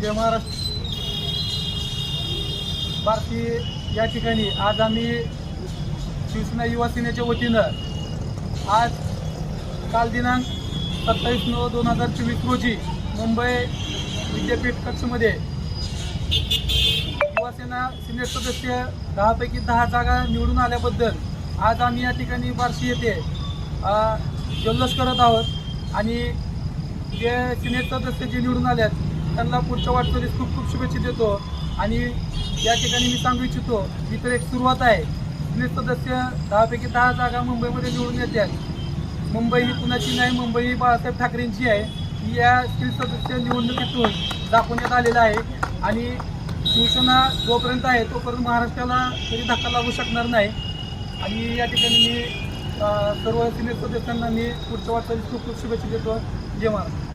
जय महाराष्ट्र. या ठिकाणी आज आम्ही शिवसेना युवा सेनेच्या वतीनं आज काल दिनांक सत्तावीस नऊ दोन हजार चोवीस रोजी मुंबई विद्यापीठ कक्षमध्ये युवासेना सिनेट सदस्य दहापैकी दहा जागा निवडून आल्याबद्दल आज आम्ही या ठिकाणी बार्शी येथे जल्लोष करत आहोत. आणि जे सिनेट सदस्य जे निवडून आले आहेत त्यांना पुढच्या वाटचालीस खूप खूप शुभेच्छा देतो. आणि या ठिकाणी मी सांगू इच्छितो ही तर एक सुरुवात आहे. सिनेट सदस्य दहापैकी दहा जागा मुंबईमध्ये निवडून येतात. मुंबई ही कुणाची नाही मुंबई ही बाळासाहेब ठाकरेंची आहे. या सिनियर सदस्य निवडणुकीतून दाखवण्यात आलेलं आहे. आणि शिवसेना जोपर्यंत आहे तोपर्यंत महाराष्ट्राला तरी धक्का लागू शकणार नाही. आणि या ठिकाणी मी सर्व सिनियर सदस्यांना मी पुढच्या वाटचालीस खूप खूप शुभेच्छा देतो. जय महाराष्ट्र.